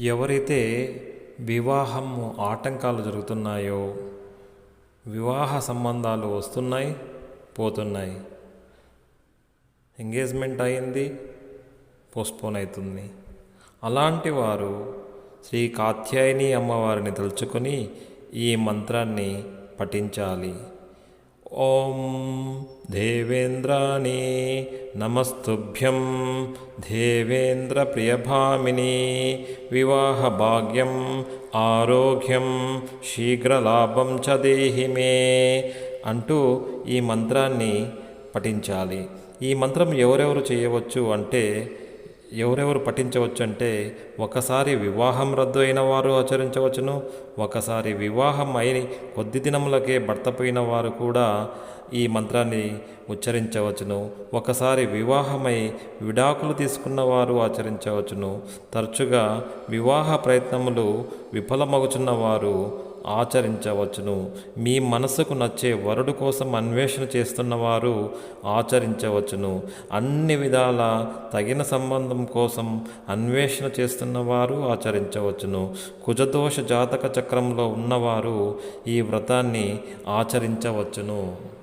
ఎవరైతే వివాహం ఆటంకాలు జరుగుతున్నాయో వివాహ సంబంధాలు వస్తున్నాయి పోతున్నాయి. ఎంగేజ్మెంట్ అయింది పోస్ట్పోన్ అవుతుంది. అలాంటి వారు శ్రీ కాత్యాయని అమ్మవారిని తలుచుకొని ఈ మంత్రాన్ని పఠించాలి. ఓం దేవేంద్రాణి నమస్తుభ్యం. దేవేంద్ర ప్రియభామిని వివాహ భాగ్యం ఆరోగ్యం శీఘ్రలాభం చ దేహి మే అంటూ ఈ మంత్రాన్ని పఠించాలి. ఈ మంత్రం ఎవరెవరు చేయవచ్చు అంటే ఎవరెవరు పఠించవచ్చు అంటే ఒకసారి వివాహం రద్దు అయిన వారు ఆచరించవచ్చును ఒకసారి వివాహం అయిన కొద్ది దినములకే భర్త పోయిన వారు కూడా ఈ మంత్రాన్ని ఉచ్చరించవచ్చును ఒకసారి వివాహమై విడాకులు తీసుకున్న వారు ఆచరించవచ్చును తరచుగా వివాహ ప్రయత్నములు విఫలమగుచున్న వారు ఆచరించవచ్చును. మీ మనసుకు నచ్చే వరుడు కోసం అన్వేషణ చేస్తున్నవారు ఆచరించవచ్చును. అన్ని విధాల తగిన సంబంధం కోసం అన్వేషణ చేస్తున్నవారు ఆచరించవచ్చును. కుజదోష జాతక చక్రంలో ఉన్నవారు ఈ వ్రతాన్ని ఆచరించవచ్చును.